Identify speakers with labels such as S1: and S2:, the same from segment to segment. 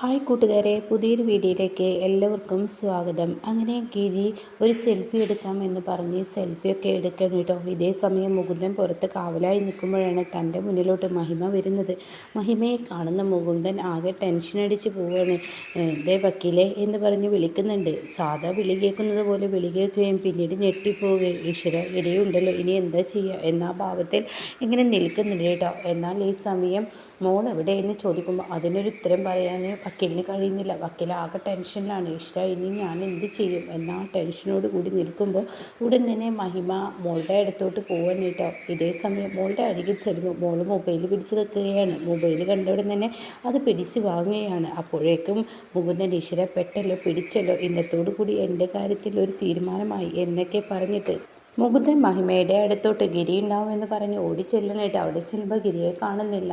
S1: Hi കൂട്ടുകാരെ പുതിയൊരു വീഡിയോയിലേക്ക് എല്ലാവർക്കും സ്വാഗതം. അങ്ങനെ ഗിരി ഒരു സെൽഫി എടുക്കാം എന്ന് പറഞ്ഞ് സെൽഫിയൊക്കെ എടുക്കണം കേട്ടോ. ഇതേ സമയം മുകുന്ദൻ പുറത്ത് കാവലായി നിൽക്കുമ്പോഴാണ് തന്റെ മുന്നിലോട്ട് മഹിമ വരുന്നത്. മഹിമയെ കാണുന്ന മുകുന്ദൻ ആകെ ടെൻഷൻ അടിച്ച് പോവുകയാണ് ഇതേ വക്കീലെ എന്ന് പറഞ്ഞ് വിളിക്കുന്നുണ്ട്. സാധാ വിളി കേൾക്കുന്നത് പോലെ വിളി കേൾക്കുകയും പിന്നീട് ഞെട്ടിപ്പോവുകയും ഈശ്വര വിലയുണ്ടല്ലോ ഇനി എന്താ ചെയ്യുക എന്ന ഭാവത്തിൽ ഇങ്ങനെ നിൽക്കുന്നുണ്ട് കേട്ടോ. എന്നാൽ ഈ സമയം മോൾ എവിടെയെന്ന് ചോദിക്കുമ്പോൾ അതിനൊരു ഉത്തരം പറയാൻ വക്കീലിന് കഴിയുന്നില്ല. വക്കീലാകെ ടെൻഷനിലാണ്. ഈശ്വര ഇനി ഞാൻ എന്ത് ചെയ്യും? എന്ന ടെൻഷനോട് കൂടി നിൽക്കുമ്പോൾ ഉടൻ തന്നെ മഹിമ മോളുടെ അടുത്തോട്ട് പോകാൻ കേട്ടോ. ഇതേ സമയം മോളുടെ അരികിൽ ചെല്ലുമ്പോൾ മോൾ മൊബൈൽ പിടിച്ച് നിൽക്കുകയാണ്. മൊബൈൽ കണ്ടവിടെ തന്നെ അത് പിടിച്ച് വാങ്ങുകയാണ്. അപ്പോഴേക്കും മുകുന്ദൻ ഈശ്വര പെട്ടല്ലോ പിടിച്ചല്ലോ. ഇന്നത്തോടു കൂടി എന്റെ കാര്യത്തിൽ ഒരു തീരുമാനമായി എന്നൊക്കെ പറഞ്ഞിട്ട് മുകുന്ദൻ മഹിമയുടെ അടുത്തോട്ട് ഗിരി ഉണ്ടാവുമെന്ന് പറഞ്ഞ് ഓടിച്ചെല്ലണേട്ട് അവിടെ ചെല്ലുമ്പോൾ ഗിരിയെ കാണുന്നില്ല.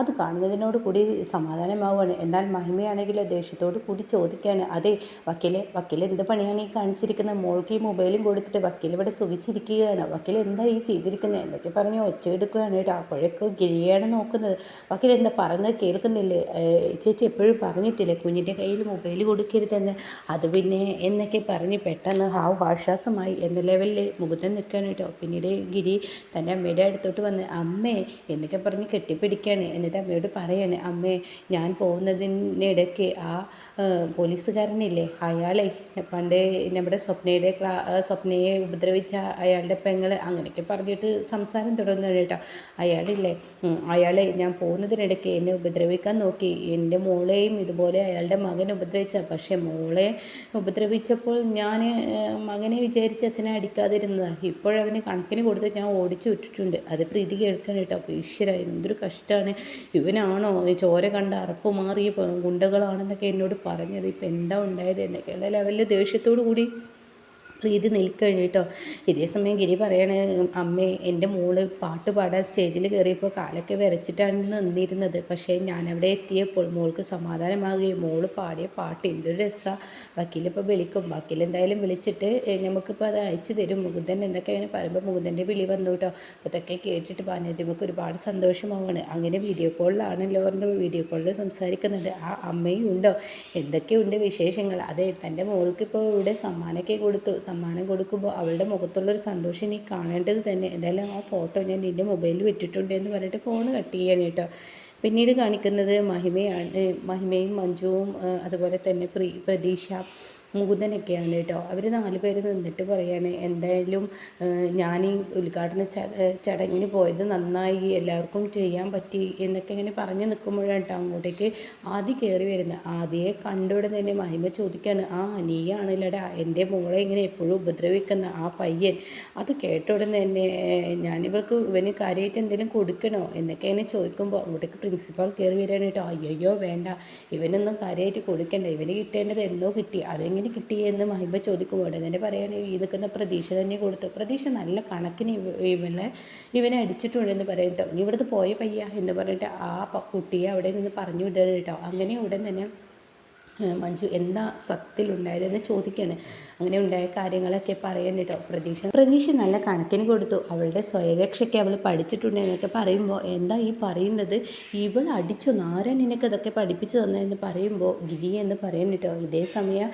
S1: അത് കാണുന്നതിനോട് കൂടി സമാധാനമാവുകയാണ്. എന്നാൽ മഹിമയാണെങ്കിൽ ദേഷ്യത്തോട് കൂടി ചോദിക്കുകയാണ്. അതെ വക്കീലെ വക്കീൽ എന്ത് പണിയാണ് ഈ കാണിച്ചിരിക്കുന്നത്? മോൾക്ക് ഈ മൊബൈലും കൊടുത്തിട്ട് വക്കീൽ ഇവിടെ സുഖിച്ചിരിക്കുകയാണ്. വക്കീൽ എന്താ ഈ ചെയ്തിരിക്കുന്നത്? എന്നൊക്കെ പറഞ്ഞ് ഒച്ച എടുക്കുകയാണ് കേട്ടോ അപ്പോഴേക്കും ഗിരിയാണ് നോക്കുന്നത്. വക്കീൽ എന്താ പറഞ്ഞത് കേൾക്കുന്നില്ലേ? ചേച്ചി എപ്പോഴും പറഞ്ഞിട്ടില്ലേ കുഞ്ഞിന്റെ കയ്യിൽ മൊബൈൽ കൊടുക്കരുതെന്ന്? അത് പിന്നെ എന്നൊക്കെ പറഞ്ഞ് പെട്ടെന്ന് ഹാവ് ആശ്വാസമായി എന്ന ലെവലിൽ മുകുന്ദൻ നിൽക്കുകയാണ് കേട്ടോ. പിന്നീട് ഗിരി തന്റെ അമ്മയുടെ അടുത്തോട്ട് വന്ന് അമ്മേ എന്നൊക്കെ പറഞ്ഞ് കെട്ടിപ്പിടിക്കുകയാണ് എന്നിട്ട് അമ്മയോട് പറയാണ് അമ്മേ ഞാൻ പോകുന്നതിനിടയ്ക്ക് ആ പോലീസുകാരനില്ലേ? അയാളെ പണ്ട് നമ്മുടെ സ്വപ്നയുടെ ക്ലാ സ്വപ്നയെ ഉപദ്രവിച്ച അയാളുടെ പെങ്ങൾ അങ്ങനെയൊക്കെ പറഞ്ഞിട്ട് സംസാരം തുടങ്ങുകയാണ് കേട്ടോ. അയാളില്ലേ? അയാളെ ഞാൻ പോകുന്നതിനിടയ്ക്ക് എന്നെ ഉപദ്രവിക്കാൻ നോക്കി. എന്റെ മോളെയും ഇതുപോലെ അയാളുടെ മകനെ ഉപദ്രവിച്ച. പക്ഷേ മോളെ ഉപദ്രവിച്ചപ്പോൾ ഞാൻ മകനെ വിചാരിച്ച് അച്ഛനെ അടിക്കാതിരുന്നതാണ് ഇപ്പോഴവന് കണക്കിന് കൊടുത്ത് ഞാൻ ഓടിച്ചു വിട്ടിട്ടുണ്ട്. അത് പ്രീതി കേൾക്കണം കേട്ടോ. അപ്പോൾ ഈശ്വര എന്തൊരു കഷ്ടമാണ് ഇവനാണോ? ചോര കണ്ട അറപ്പ് മാറിയ ഗുണ്ടകളാണെന്നൊക്കെ എന്നോട് പറഞ്ഞത്. ഇപ്പം എന്താ ഉണ്ടായത്? എന്നൊക്കെയുള്ള ലെവലിൽ ദേഷ്യത്തോടു കൂടി പ്രീതി നിൽക്കുകയാണ് കേട്ടോ. ഇതേ സമയം ഗിരി പറയാണ് അമ്മേ എന്റെ മോൾ പാട്ട് പാടാൻ സ്റ്റേജിൽ കയറിയപ്പോൾ കാലൊക്കെ വരച്ചിട്ടാണ് നിന്നിരുന്നത്. പക്ഷേ ഞാൻ അവിടെ എത്തിയപ്പോൾ മോൾക്ക് സമാധാനമാകുകയും മോൾ പാടിയ പാട്ട് എന്തൊരു രസമാണ് വക്കീലിപ്പോൾ വിളിക്കും. വക്കീൽ എന്തായാലും വിളിച്ചിട്ട് നമുക്കിപ്പോൾ അത് അയച്ചു തരും. മുകുന്ദൻ എന്നൊക്കെ അങ്ങനെ പറയുമ്പോൾ മുകുന്ദന്റെ വിളി വന്നു കേട്ടോ. അതൊക്കെ കേട്ടിട്ട് നമുക്ക് ഒരുപാട് സന്തോഷമാവാണ് അങ്ങനെ വീഡിയോ കോളിലാണല്ലോ പറഞ്ഞു വീഡിയോ കോളിൽ സംസാരിക്കുന്നുണ്ട് ആ അമ്മയും ഉണ്ടോ? എന്തൊക്കെയുണ്ട് വിശേഷങ്ങൾ? അതെ തന്റെ മോൾക്ക് ഇപ്പോൾ ഇവിടെ സമ്മാനമൊക്കെ കൊടുത്തു. സമ്മാനം കൊടുക്കുമ്പോൾ അവളുടെ മുഖത്തുള്ളൊരു സന്തോഷം നീ കാണേണ്ടത് തന്നെ. എന്തായാലും ആ ഫോട്ടോ ഞാൻ നിന്റെ മൊബൈലിൽ വിട്ടിട്ടുണ്ട് എന്ന് പറഞ്ഞിട്ട് ഫോൺ കട്ട് ചെയ്യാണ് കേട്ടോ. പിന്നീട് കാണിക്കുന്നത് മഹിമയാണ് മഹിമയും മഞ്ജുവും അതുപോലെ തന്നെ പ്രീ പ്രതീക്ഷ. മുകുന്ദനൊക്കെയാണ് കേട്ടോ. അവർ നാല് പേര് നിന്നിട്ട് പറയാണ് എന്തായാലും ഞാൻ ഈ ഉദ്ഘാടന ചടങ്ങിന് പോയത് നന്നായി എല്ലാവർക്കും ചെയ്യാൻ പറ്റി എന്നൊക്കെ ഇങ്ങനെ പറഞ്ഞ് നിൽക്കുമ്പോഴാണ് കേട്ടോ അങ്ങോട്ടേക്ക് ആദ്യ കയറി വരുന്നത്. ആദ്യയെ കണ്ടുവിടെ തന്നെ മഹിമ ചോദിക്കുകയാണ് ആ നീയാണല്ലടാ എന്റെ മോളെ ഇങ്ങനെ എപ്പോഴും ഉപദ്രവിക്കുന്ന ആ പയ്യൻ. അത് കേട്ട ഉടനെ തന്നെ ഞാനിവൾക്ക് ഇവന് കാര്യമായിട്ട് എന്തെങ്കിലും കൊടുക്കണോ? എന്നൊക്കെ ഇങ്ങനെ ചോദിക്കുമ്പോൾ അങ്ങോട്ടേക്ക് പ്രിൻസിപ്പാൾ കയറി വരികയാണ് കേട്ടോ അയ്യോ വേണ്ട. ഇവനൊന്നും കാര്യമായിട്ട് കൊടുക്കണ്ട. ഇവന് കിട്ടേണ്ടത് എന്നോ കിട്ടി. അതെങ്ങനെ എങ്ങനെ കിട്ടി എന്ന് മഹിമ ചോദിക്കുമ്പോൾ തന്നെ പറയുകയാണെങ്കിൽ ഇതൊക്കെ പ്രതീക്ഷ തന്നെ കൊടുത്തു. പ്രതീക്ഷ നല്ല കണക്കിന് ഇവളെ ഇവനെ അടിച്ചിട്ടുണ്ടെന്ന് ഇനി ഇവിടുന്ന് പോയ പയ്യ എന്ന് പറഞ്ഞിട്ട് ആ കുട്ടിയെ അവിടെ നിന്ന് പറഞ്ഞു വിടുകയാണ് കേട്ടോ. അങ്ങനെ ഉടൻ തന്നെ മഞ്ജു എന്താ സത്യത്തിലുണ്ടായതെന്ന് ചോദിക്കുകയാണ് അങ്ങനെ ഉണ്ടായ കാര്യങ്ങളൊക്കെ പറയാൻ കേട്ടോ. പ്രതീക്ഷ പ്രതീക്ഷ നല്ല കണക്കിന് കൊടുത്തു. അവളുടെ സ്വയരക്ഷയ്ക്ക് അവൾ പഠിച്ചിട്ടുണ്ട് എന്നൊക്കെ പറയുമ്പോൾ എന്താ ഈ പറയുന്നത്? ഇവൾ അടിച്ചു നാരൻ നിനക്ക് ഇതൊക്കെ പഠിപ്പിച്ചു തന്നെന്ന് പറയുമ്പോൾ ഗിരി എന്ന് പറയാൻ കേട്ടോ. ഇതേ സമയം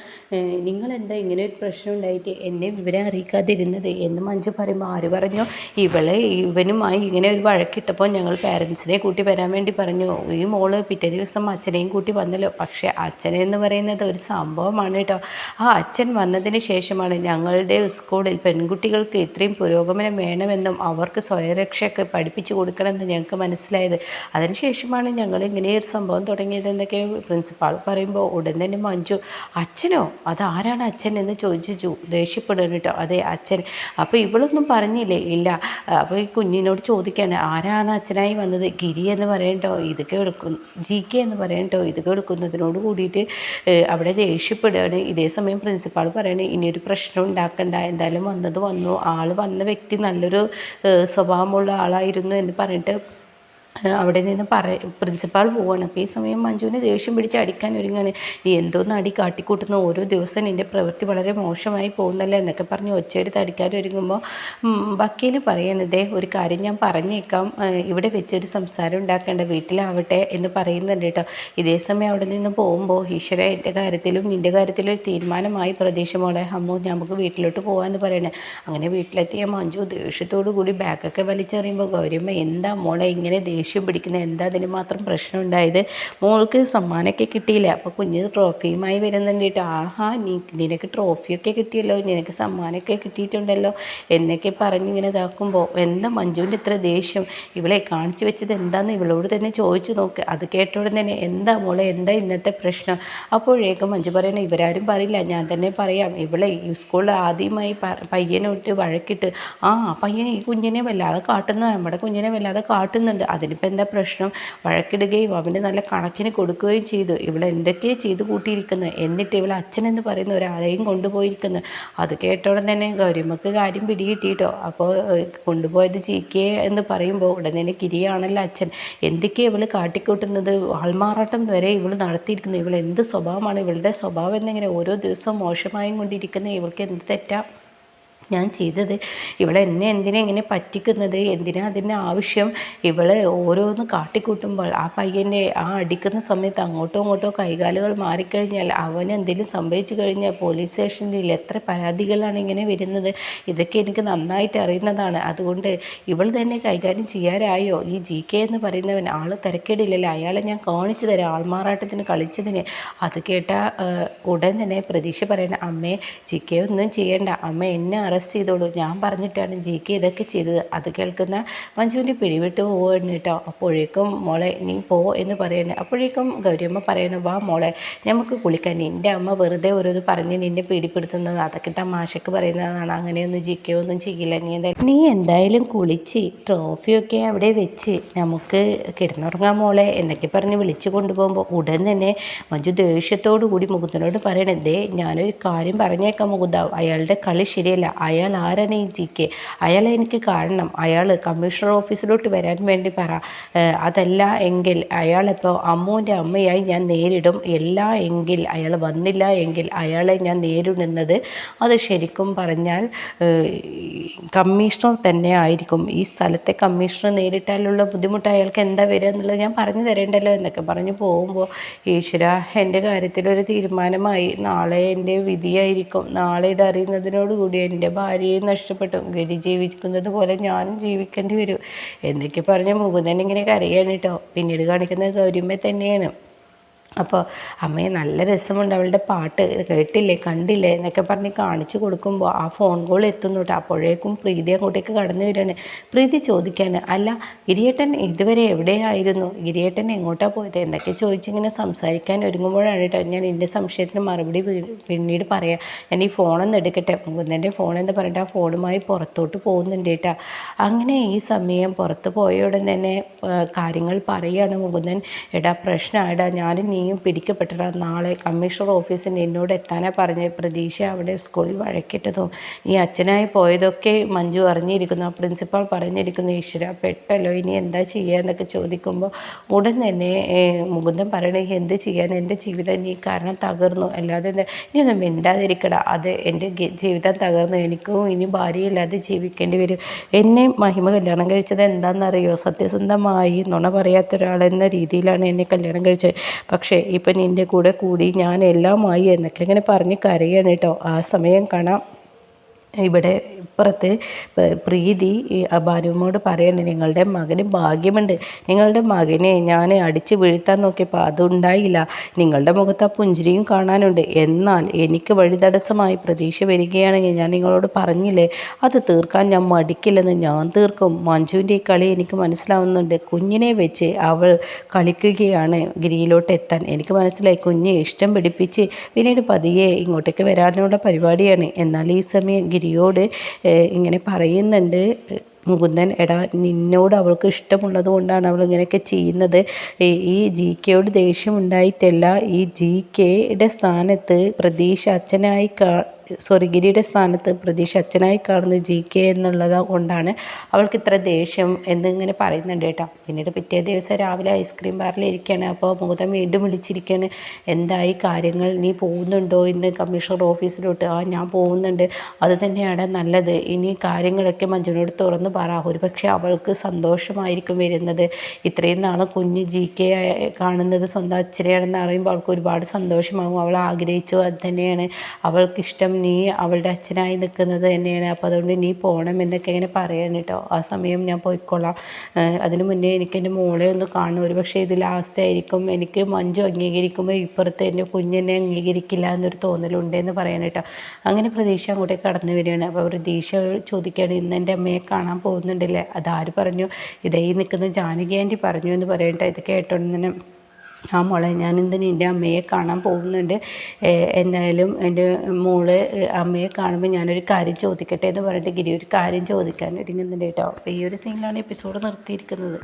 S1: നിങ്ങളെന്താ ഇങ്ങനെ ഒരു പ്രശ്നം ഉണ്ടായിട്ട് എന്നെ വിവരം അറിയിക്കാതിരുന്നത്? എന്ന് മഞ്ജു പറയുമ്പോൾ ആര് പറഞ്ഞു? ഇവളെ ഇവനുമായി ഇങ്ങനെ ഒരു വഴക്കിട്ടപ്പോൾ ഞങ്ങൾ പേരൻസിനെ കൂട്ടി വരാൻ വേണ്ടി പറഞ്ഞു. ഈ മോൾ പിറ്റേ ദിവസം അച്ഛനെയും കൂട്ടി വന്നല്ലോ. പക്ഷേ അച്ഛനെ എന്ന് പറയുന്നത് ഒരു സംഭവമാണ് കേട്ടോ. ആ അച്ഛൻ വന്നതിന് ശേഷമാണ് ഞങ്ങളുടെ സ്കൂളിൽ പെൺകുട്ടികൾക്ക് ഇത്രയും പുരോഗമനം വേണമെന്നും അവർക്ക് സ്വയരക്ഷയൊക്കെ പഠിപ്പിച്ചു കൊടുക്കണമെന്ന് ഞങ്ങൾക്ക് മനസ്സിലായത്. അതിനുശേഷമാണ് ഞങ്ങൾ ഇങ്ങനെ ഒരു സംഭവം തുടങ്ങിയതെന്നൊക്കെ പ്രിൻസിപ്പാൾ പറയുമ്പോൾ ഉടൻ തന്നെ മഞ്ജു അച്ഛനോ? അതാരാണ് അച്ഛൻ? എന്ന് ചോദിച്ചു ദേഷ്യപ്പെടുന്നു കേട്ടോ. അതെ അച്ഛൻ. അപ്പോൾ ഇവളൊന്നും പറഞ്ഞില്ലേ? ഇല്ല. അപ്പോൾ ഈ കുഞ്ഞിനോട് ചോദിക്കുകയാണ് ആരാണ് അച്ഛനായി വന്നത്? ഗിരി എന്ന് പറയണ്ടോ ഇത് കേൾക്കുന്നു ജി കെ എന്ന് പറയണ്ടോ ഇത് കേൾക്കുന്നതിനോട് കൂടിയിട്ട് അവിടെ ദേഷ്യപ്പെടുകയാണ്. ഇതേ സമയം പ്രിൻസിപ്പാൾ പറയണേ ഇനിയൊരു പ്രശ്നം ഉണ്ടാക്കണ്ട. എന്തായാലും വന്നത് വന്നു. ആൾ വന്ന വ്യക്തി നല്ലൊരു സ്വഭാവമുള്ള ആളായിരുന്നു എന്ന് പറഞ്ഞിട്ട് അവിടെ നിന്ന് പറ പ്രിൻസിപ്പാൾ പോവാണ്. അപ്പോൾ ഈ സമയം മഞ്ജുവിന് ദേഷ്യം പിടിച്ച് അടിക്കാൻ ഒരുങ്ങാണ്. ഈ എന്തോന്ന് അടി കാട്ടിക്കൂട്ടുന്ന ഓരോ ദിവസം നിന്റെ പ്രവൃത്തി വളരെ മോശമായി പോകുന്നല്ലേ എന്നൊക്കെ പറഞ്ഞ് ഒച്ചയെടുത്ത് അടിക്കാൻ ഒരുങ്ങുമ്പോൾ വക്കീൽ പറയണതേ ഒരു കാര്യം ഞാൻ പറഞ്ഞേക്കാം. ഇവിടെ വെച്ചൊരു സംസാരം ഉണ്ടാക്കേണ്ട വീട്ടിലാവട്ടെ എന്ന് പറയുന്നുണ്ട് കേട്ടോ. ഇതേ സമയം അവിടെ നിന്ന് പോകുമ്പോൾ ഈശ്വര എന്റെ കാര്യത്തിലും നിന്റെ കാര്യത്തിലും ഒരു തീരുമാനമായി പ്രതീക്ഷമോളെ അമ്മോ നമുക്ക് വീട്ടിലോട്ട് പോകാമെന്ന് പറയണേ. അങ്ങനെ വീട്ടിലെത്തിയ മഞ്ജു ദേഷ്യത്തോടു കൂടി ബാഗൊക്കെ വലിച്ചെറിയുമ്പോൾ ഗൗരിയമ്മ എന്താ മോളെ ഇങ്ങനെ ദേഷ്യം പിടിക്കുന്നത് എന്താ അതിന് മാത്രം പ്രശ്നം ഉണ്ടായത്? മോൾക്ക് സമ്മാനമൊക്കെ കിട്ടിയില്ല? അപ്പോൾ കുഞ്ഞ് ട്രോഫിയുമായി വരുന്നുണ്ട്. കേട്ടോ ആഹാ നീ നിനക്ക് ട്രോഫിയൊക്കെ കിട്ടിയല്ലോ നിനക്ക് സമ്മാനമൊക്കെ കിട്ടിയിട്ടുണ്ടല്ലോ എന്നൊക്കെ പറഞ്ഞിങ്ങനെ ഇതാക്കുമ്പോൾ എന്താ മഞ്ജുവിന്റെ ഇത്ര ദേഷ്യം? ഇവളെ കാണിച്ചു വെച്ചത് എന്താന്ന് ഇവളോട് തന്നെ ചോദിച്ചു നോക്ക്. അത് കേട്ടോടെ തന്നെ എന്താ മോളെ എന്താ ഇന്നത്തെ പ്രശ്നം? അപ്പോഴേക്കും മഞ്ജു പറയണ ഇവരാരും പറയില്ല ഞാൻ തന്നെ പറയാം. ഇവളെ സ്കൂളിൽ ആദ്യമായി പയ്യനോട്ട് വഴക്കിട്ട് ആ പയ്യൻ ഈ കുഞ്ഞിനെ വല്ലാതെ കാട്ടുന്ന നമ്മുടെ കുഞ്ഞിനെ വല്ലാതെ കാട്ടുന്നുണ്ട്. അതിന് അതിനിപ്പോൾ എന്താ പ്രശ്നം? വഴക്കിടുകയും അവന് നല്ല കണക്കിന് കൊടുക്കുകയും ചെയ്തു. ഇവിടെ എന്തൊക്കെയോ ചെയ്ത് കൂട്ടിയിരിക്കുന്നത് എന്നിട്ട് ഇവൾ അച്ഛൻ എന്ന് പറയുന്ന ഒരാളെയും കൊണ്ടുപോയിരിക്കുന്നു. അത് കേട്ടോടെ തന്നെ ഗൗരിമക്ക് കാര്യം പിടികിട്ടിട്ടോ? അപ്പോൾ കൊണ്ടുപോയത് ചീക്കേ എന്ന് പറയുമ്പോൾ ഉടനെ കിരിയാണല്ലോ അച്ഛൻ. എന്തൊക്കെയാണ് ഇവൾ കാട്ടിക്കൂട്ടുന്നത്? ആൾമാറാട്ടം വരെ ഇവൾ നടത്തിയിരിക്കുന്നു. ഇവൾ എന്ത് സ്വഭാവമാണ്? ഇവളുടെ സ്വഭാവം എന്നിങ്ങനെ ഓരോ ദിവസവും മോശമായും കൊണ്ടിരിക്കുന്ന? ഇവൾക്ക് എന്ത് തെറ്റാ? ഞാൻ ചെയ്തത്. ഇവളെ എന്നെ എന്തിനാ ഇങ്ങനെ പറ്റിക്കുന്നത്? എന്തിനാ അതിന്റെ ആവശ്യം? ഇവളെ ഓരോന്ന് കാട്ടിക്കൂട്ടുമ്പോൾ ആ പയ്യന്റെ ആ അടിക്കുന്ന സമയത്ത് അങ്ങോട്ടോ ഇങ്ങോട്ടോ കൈകാലുകൾ മാറിക്കഴിഞ്ഞാൽ അവന് എന്തെങ്കിലും സംഭവിച്ചു കഴിഞ്ഞാൽ പോലീസ് സ്റ്റേഷനിൽ എത്ര പരാതികളാണ് ഇങ്ങനെ വരുന്നത്? ഇതൊക്കെ എനിക്ക് നന്നായിട്ട് അറിയുന്നതാണ്. അതുകൊണ്ട് ഇവൾ തന്നെ കൈകാര്യം ചെയ്യാറായോ? ഈ ജി കെ എന്ന് പറയുന്നവൻ ആൾ തിരക്കേടില്ലല്ലോ. അയാളെ ഞാൻ കാണിച്ചു തരാം. ആൾമാറാട്ടത്തിന് കളിച്ചതിന്. അത് കേട്ട ഉടൻ തന്നെ പ്രതീക്ഷ പറയണ. അമ്മേ ജി കെ ഒന്നും ചെയ്യണ്ട. അമ്മ എന്നെ അറസ്റ്റ് ചെയ്തോളൂ. ഞാൻ പറഞ്ഞിട്ടാണ് ജി കെ ഇതൊക്കെ ചെയ്തത്. അത് കേൾക്കുന്ന മഞ്ജുവിന്റെ പിടിവിട്ട് പോവുകയാണ് കേട്ടോ അപ്പോഴേക്കും മോളെ നീ പോ എന്ന് പറയണേ. അപ്പോഴേക്കും ഗൗരിയമ്മ പറയണു വാ മോളെ നമുക്ക് കുളിക്കാൻ നിന്റെ അമ്മ വെറുതെ ഓരോന്ന് പറഞ്ഞ് നിന്നെ പീഡിപ്പെടുത്തുന്നത് അതൊക്കെ തമാശക്ക് പറയുന്നതാണ്. അങ്ങനെയൊന്നും ജി കെ ഒന്നും ചെയ്യില്ല. നീ എന്താ നീ എന്തായാലും കുളിച്ച് ട്രോഫിയൊക്കെ അവിടെ വെച്ച് നമുക്ക് കിടന്നുറങ്ങാം മോളെ എന്നൊക്കെ പറഞ്ഞ് വിളിച്ചു കൊണ്ടുപോകുമ്പോൾ ഉടൻ തന്നെ മഞ്ജു ദേഷ്യത്തോടു കൂടി മുകുന്ദനോട് പറയണേ ദേ ഞാനൊരു കാര്യം പറഞ്ഞേക്കാം മുകുന്ദ. അയാളുടെ കളി ശരിയല്ല. അയാൾ ആരാണ് ഈ ജി കെ അയാളെ എനിക്ക് കാണണം. അയാൾ കമ്മീഷണർ ഓഫീസിലോട്ട് വരാൻ വേണ്ടി പറ. അതല്ല എങ്കിൽ അയാളിപ്പോൾ അമ്മുവിന്റെ അമ്മയായി ഞാൻ നേരിടും. എല്ല എങ്കിൽ അയാൾ വന്നില്ല എങ്കിൽ അയാളെ ഞാൻ നേരിടുന്നത് അത് ശരിക്കും പറഞ്ഞാൽ കമ്മീഷണർ തന്നെ ആയിരിക്കും. ഈ സ്ഥലത്തെ കമ്മീഷണർ നേരിട്ടാലുള്ള ബുദ്ധിമുട്ട് അയാൾക്ക് എന്താ വരിക എന്നുള്ളത് ഞാൻ പറഞ്ഞു തരേണ്ടല്ലോ എന്നൊക്കെ പറഞ്ഞു പോകുമ്പോൾ ഈശ്വര എന്റെ കാര്യത്തിലൊരു തീരുമാനമായി. നാളെ എന്റെ വിധിയായിരിക്കും. നാളെ ഇതറിയുന്നതിനോടുകൂടി എന്റെ ഭാര്യയെ നഷ്ടപ്പെട്ടു. ഗതി ജീവിക്കുന്നത് പോലെ ഞാനും ജീവിക്കേണ്ടി വരും. എന്നൊക്കെ പറഞ്ഞ് മുകുന്ദൻ ഇങ്ങനെ കരയാണ് കേട്ടോ. പിന്നീട് കാണിക്കുന്നത് ഗൗരിമ്മ തന്നെയാണ്. അപ്പോൾ അമ്മയെ നല്ല രസമുണ്ട് അവളുടെ പാട്ട്. കേട്ടില്ലേ? കണ്ടില്ലേ? എന്നൊക്കെ പറഞ്ഞ് കാണിച്ചു കൊടുക്കുമ്പോൾ ആ ഫോൺ കോൾ എത്തുന്നു കേട്ടോ. അപ്പോഴേക്കും പ്രീതി അങ്ങോട്ടേക്ക് കടന്നു വരികയാണ്. പ്രീതി ചോദിക്കുകയാണ് അല്ല ഗിരിയേട്ടൻ ഇതുവരെ എവിടെയായിരുന്നു? ഗിരിയേട്ടൻ എങ്ങോട്ടാണ് പോയത്? എന്നൊക്കെ ചോദിച്ചിങ്ങനെ സംസാരിക്കാൻ ഒരുങ്ങുമ്പോഴാണ് കേട്ടോ ഞാൻ എന്റെ സംശയത്തിന് മറുപടി പിന്നീട് പറയാം ഞാൻ ഈ ഫോണൊന്ന് എടുക്കട്ടെ. മുകുന്ദന്റെ ഫോൺ എന്ന് പറഞ്ഞിട്ട് ആ ഫോണുമായി പുറത്തോട്ട് പോകുന്നുണ്ട് കേട്ടോ. അങ്ങനെ ഈ സമയം പുറത്ത് പോയ ഉടൻ തന്നെ കാര്യങ്ങൾ പറയുകയാണ് മുകുന്ദൻ. എടാ പ്രശ്നമായിടാ ഞാൻ നീ നീയും പിടിക്കപ്പെട്ടടാ നാളെ കമ്മീഷണർ ഓഫീസിൽ എന്നോട് എത്താനാണ് പറഞ്ഞ പ്രതീക്ഷ അവിടെ സ്കൂളിൽ വഴക്കിട്ടതും. ഈ അച്ഛനായി പോയതൊക്കെ മഞ്ജു അറിഞ്ഞിരിക്കുന്നു. ആ പ്രിൻസിപ്പാൾ പറഞ്ഞിരിക്കുന്നു ഈശ്വര പെട്ടല്ലോ ഇനി എന്താ ചെയ്യുക എന്നൊക്കെ ചോദിക്കുമ്പോൾ ഉടൻ തന്നെ മുകുന്ദൻ പറയണേ എന്ത് ചെയ്യാൻ എന്റെ ജീവിതം നീ കാരണം തകർന്നു. അല്ലാതെ നീ ഒന്നും മിണ്ടാതിരിക്കട. അത് എന്റെ ജീവിതം തകർന്നു. എനിക്കും ഇനി ഭാര്യയില്ലാതെ ജീവിക്കേണ്ടി വരും. എന്നെ മഹിമ കല്യാണം കഴിച്ചത് എന്താണെന്നറിയോ സത്യസന്ധമായി നുണ പറയാത്ത ഒരാളെന്ന രീതിയിലാണ് എന്നെ കല്യാണം കഴിച്ചത്. പക്ഷേ പക്ഷേ ഇപ്പം നിന്റെ കൂടെ കൂടി ഞാൻ എല്ലാമായി എന്നൊക്കെ ഇങ്ങനെ പറഞ്ഞ് കരയാണ് കേട്ടോ. ആ സമയം കാണാം. ഇവിടെ ഇപ്പുറത്ത് പ്രീതി ഭാനുവിനോട് പറയുന്നുണ്ട് നിങ്ങളുടെ മകന് ഭാഗ്യമുണ്ട്. നിങ്ങളുടെ മകനെ ഞാൻ അടിച്ച് വീഴ്ത്താൻ നോക്കിയപ്പോൾ അതുണ്ടായില്ല. നിങ്ങളുടെ മുഖത്ത് ആ പുഞ്ചിരിയും കാണാനുണ്ട്. എന്നാൽ എനിക്ക് വഴിതടസ്സമായി പ്രതീക്ഷ വരികയാണെങ്കിൽ ഞാൻ നിങ്ങളോട് പറഞ്ഞില്ലേ? അത് തീർക്കാൻ ഞാൻ മടിക്കില്ലെന്ന് ഞാൻ തീർക്കും. മഞ്ജുവിന്റെ ഈ കളി എനിക്ക് മനസ്സിലാവുന്നുണ്ട്. കുഞ്ഞിനെ വെച്ച് അവൾ കളിക്കുകയാണ് ഗിരിയിലോട്ട് എത്താൻ. എനിക്ക് മനസ്സിലായി. കുഞ്ഞ് ഇഷ്ടം പിടിപ്പിച്ച് പിന്നീട് പതിയെ ഇങ്ങോട്ടേക്ക് വരാനുള്ള പരിപാടിയാണ്. എന്നാൽ ഈ സമയം ഗിരിയോട് ഇങ്ങനെ പറയുന്നുണ്ട്. മുകുന്ദൻ എടാ നിന്നോട് അവൾക്ക് ഇഷ്ടമുള്ളത് കൊണ്ടാണ് അവൾ ഇങ്ങനെയൊക്കെ ചെയ്യുന്നത്. ഈ ജി കെയോട് ദേഷ്യം ഉണ്ടായിട്ടല്ല ഈ ജി കെയുടെ സ്ഥാനത്ത് പ്രതീക്ഷ അച്ഛനായി സോറി ഗിരിയുടെ സ്ഥാനത്ത് പ്രതീക്ഷ അച്ഛനായി കാണുന്ന ജി കെ എന്നുള്ളത് കൊണ്ടാണ് അവൾക്ക് ഇത്ര ദേഷ്യം എന്നിങ്ങനെ പറയുന്നുണ്ട് കേട്ടോ. പിന്നീട് പിറ്റേ ദിവസം രാവിലെ ഐസ്ക്രീം ബാറിൽ ഇരിക്കുകയാണ്. അപ്പോൾ മുകുതം വീണ്ടും വിളിച്ചിരിക്കുകയാണ്. എന്തായി കാര്യങ്ങൾ? നീ പോകുന്നുണ്ടോ ഇന്ന് കമ്മീഷണർ ഓഫീസിലോട്ട്? ആ ഞാൻ പോകുന്നുണ്ട്. അത് തന്നെയാണ് നല്ലത്. ഇനി കാര്യങ്ങളൊക്കെ മഞ്ജുവിനോട് തുറന്ന് പറ. ഒരുപക്ഷെ അവൾക്ക് സന്തോഷമായിരിക്കും വരുന്നത്. ഇത്രയും നാൾ കുഞ്ഞ് ജി കെ കാണുന്നത് സ്വന്തം അച്ഛനെയാണെന്ന് അറിയുമ്പോൾ അവൾക്ക് ഒരുപാട് സന്തോഷമാകും. അവൾ ആഗ്രഹിച്ചു. അത് തന്നെയാണ്. അവൾക്കിഷ്ടം നീ അവളുടെ അച്ഛനായി നിൽക്കുന്നത് തന്നെയാണ്. അപ്പോൾ അതുകൊണ്ട് നീ പോകണം എന്നൊക്കെ ഇങ്ങനെ പറയാണ് കേട്ടോ. ആ സമയം ഞാൻ പോയിക്കൊള്ളാം അതിന് മുന്നേ എനിക്ക് എന്റെ മോളെ ഒന്ന് കാണണം. ഒരു പക്ഷേ ഇത് ലാസ്റ്റ് ആയിരിക്കും. എനിക്ക് മഞ്ജു അംഗീകരിക്കുമ്പോൾ ഇപ്പുറത്ത് എന്റെ കുഞ്ഞെന്നെ അംഗീകരിക്കില്ല എന്നൊരു തോന്നലുണ്ട് എന്ന് പറയാൻ കേട്ടോ. അങ്ങനെ പ്രതീക്ഷ അങ്ങോട്ടേക്ക് കടന്നു വരികയാണ്. അപ്പോൾ പ്രതീക്ഷ ചോദിക്കുകയാണ് ഇന്ന് എന്റെ അമ്മയെ കാണാൻ പോകുന്നുണ്ടല്ലേ? അതാര് പറഞ്ഞു? ഇതേ നിൽക്കുന്ന ജാനകി ആന്റി പറഞ്ഞു എന്ന് പറയട്ടെ ഇത് കേട്ടോണ്ട് തന്നെ ആ മോളെ ഞാൻ ഇന്ന് നിന്റെ അമ്മയെ കാണാൻ പോകുന്നുണ്ട്. എന്തായാലും എന്റെ മോൾ അമ്മയെ കാണുമ്പോൾ ഞാനൊരു കാര്യം ചോദിക്കട്ടെ എന്ന് പറഞ്ഞിട്ട് ഗിരി ഒരു കാര്യം ചോദിക്കാൻ ഒരുങ്ങുന്നുണ്ട് കേട്ടോ. അപ്പോൾ ഈ ഒരു സീനിലാണ് എപ്പിസോഡ് നിർത്തിയിരിക്കുന്നത്.